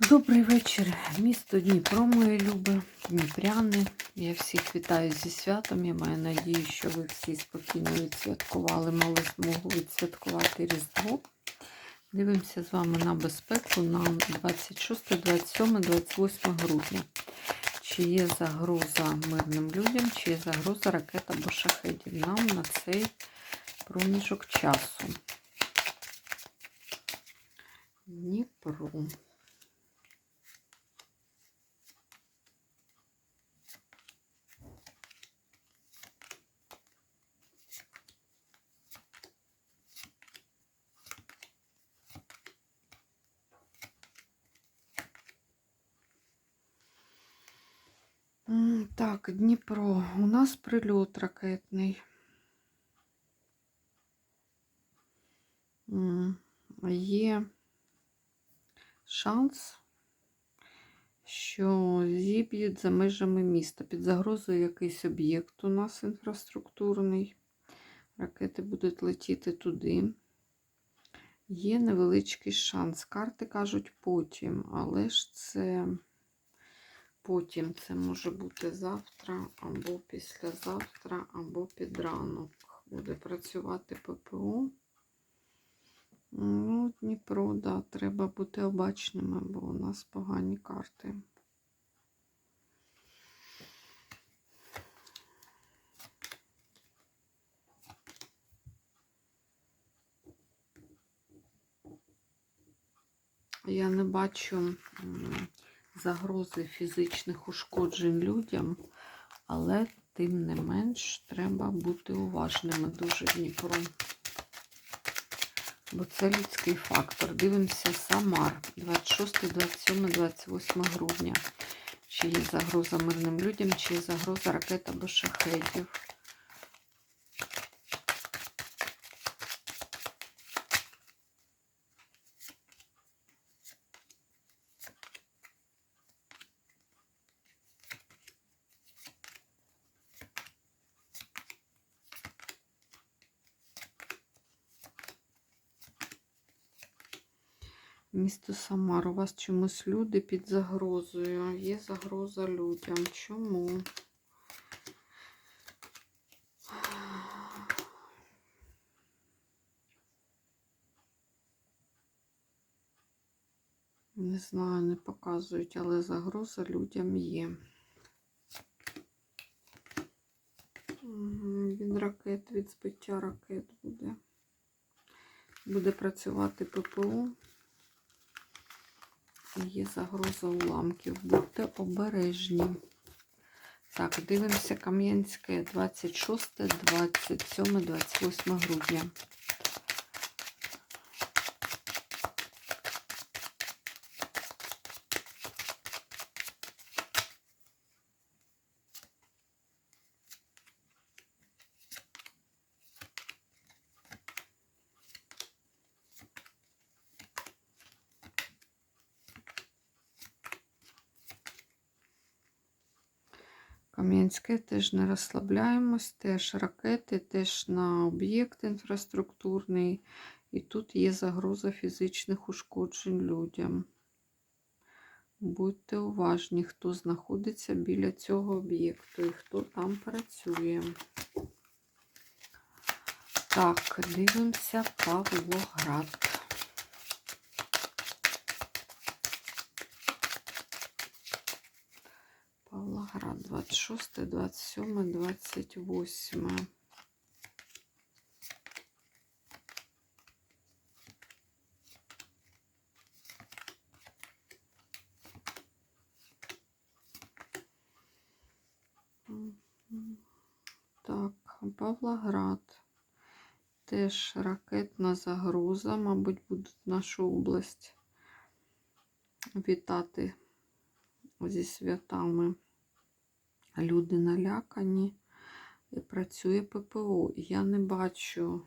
Добрий вечір, місто Дніпро, мої любі, Дніпряни. Я всіх вітаю зі святом. Я маю надію, що ви всі спокійно відсвяткували, мали змогу відсвяткувати Різдво. Дивимося з вами на безпеку на 26, 27, 28 грудня. Чи є загроза мирним людям, чи є загроза ракет або шахедів нам на цей проміжок часу. Дніпро. Так, Дніпро. У нас прильот ракетний. Є шанс, що зіб'ють за межами міста. Під загрозою якийсь об'єкт у нас інфраструктурний. Ракети будуть летіти туди. Є невеличкий шанс. Карти кажуть потім, але ж це потім це може бути завтра, або післязавтра, або під ранок. Буде працювати ППО. Ну, Дніпро, да, треба бути обачними, бо у нас погані карти. Я не бачу загрози фізичних ушкоджень людям, але тим не менш треба бути уважними дуже Дніпро. Бо це людський фактор. Дивимося Самар 26, 27, 28 грудня. Чи є загроза мирним людям, чи є загроза ракет або шахетів. Місто Самар. У вас чомусь люди під загрозою. Є загроза людям. Чому? Не знаю, не показують, але загроза людям є. Від ракет, від збиття ракет буде. Буде працювати ППО. Є загроза уламків. Будьте обережні. Так, дивимося Кам'янське 26, 27, 28 грудня. Кам'янське теж не розслабляємось, теж ракети, теж на об'єкт інфраструктурний. І тут є загроза фізичних ушкоджень людям. Будьте уважні, хто знаходиться біля цього об'єкту і хто там працює. Так, дивимося Павлоград. Павлоград 26, 27, 28. Мгм. Так, Павлоград. Теж ракетна загроза, мабуть, будуть нашу область вітати зі святами. Люди налякані і працює ППО. Я не бачу,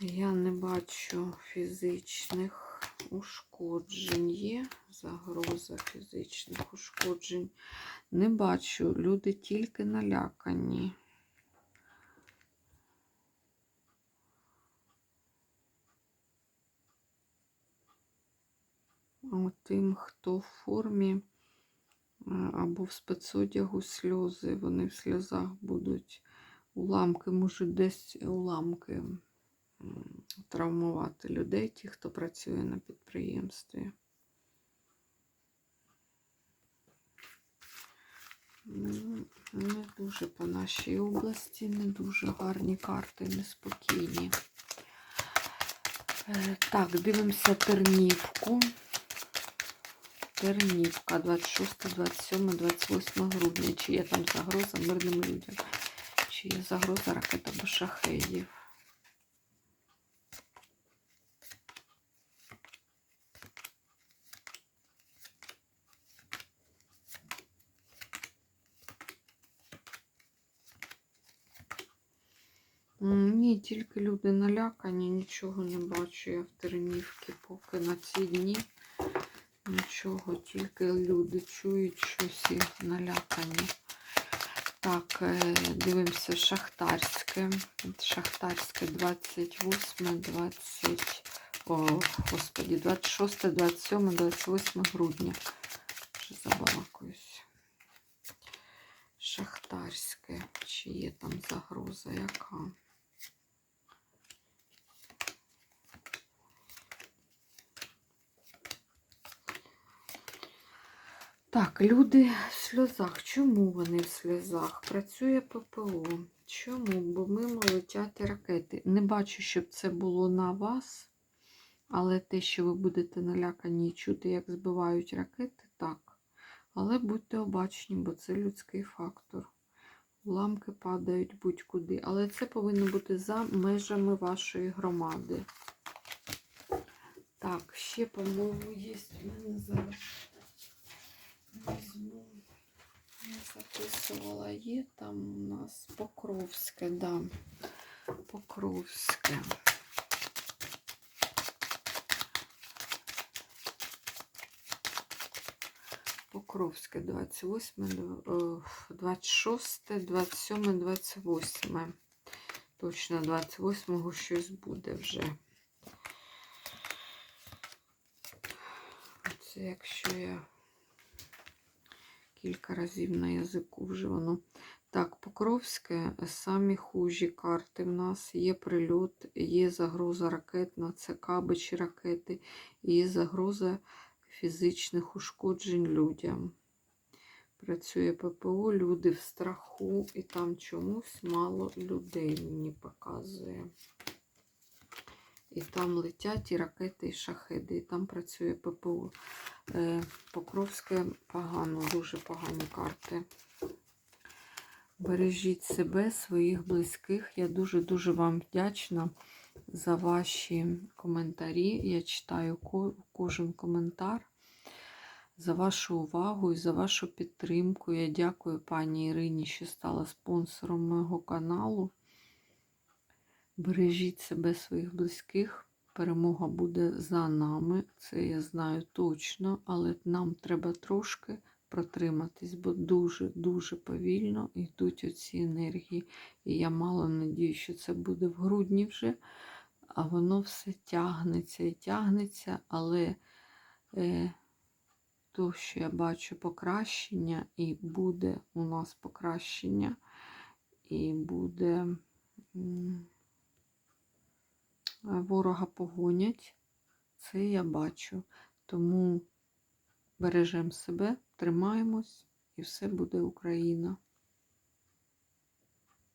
я не бачу фізичних ушкоджень. Є загроза фізичних ушкоджень. Не бачу. Люди тільки налякані. Тим, хто в формі або в спецодягу сльози, вони в сльозах будуть уламки, можуть десь уламки травмувати людей, ті, хто працює на підприємстві. Не дуже по нашій області, не дуже гарні карти, неспокійні. Е, Так, дивимося Тернівку. Тернівка, 26, 27, 28 грудня. Чи є там загроза мирним людям? Чи є загроза ракет або шахедів? М, Ні, тільки люди налякані, нічого не бачу я в Тернівці поки на ці дні. Нічого, тільки люди чують щось і налякані. Так, е, дивимося Шахтарське. Шахтарське 28, 20, о, господі, 26, 27, 28 грудня. Вже забалакуюсь. Шахтарське. Чи є там загроза яка? Так, люди в сльозах. Чому вони в сльозах? Працює ППО. Чому? Бо мимо летять ракети. Не бачу, щоб це було на вас, але те, що ви будете налякані і чути, як збивають ракети, так. Але будьте обачні, бо це людський фактор. Уламки падають будь-куди. Але це повинно бути за межами вашої громади. Так, ще, по-моєму, є в мене зараз. Я записувала, є там у нас Покровське, да. Покровське. Покровське 28, е, 26, 27, 28. Точно 28-го щось буде вже. Це якщо я кілька разів на язику вже воно. Так, Покровське, самі хужі карти в нас. Є прильот, є загроза ракетна, це кабичі ракети, є загроза фізичних ушкоджень людям. Працює ППО, люди в страху, і там чомусь мало людей мені показує. І там летять і ракети, і шахеди, і там працює ППО. Е, Покровське погано, дуже погані карти. Бережіть себе, своїх близьких. Я дуже-дуже вам вдячна за ваші коментарі. Я читаю кожен коментар. За вашу увагу і за вашу підтримку. Я дякую пані Ірині, що стала спонсором мого каналу. Бережіть себе, своїх близьких. Перемога буде за нами, це я знаю точно, але нам треба трошки протриматись, бо дуже-дуже повільно йдуть оці енергії. І я мало надію, що це буде в грудні вже, а воно все тягнеться і тягнеться, але е, то, що я бачу покращення, і буде у нас покращення, і буде. М, ворога погонять, це я бачу. Тому бережемо себе, тримаємось, і все буде Україна.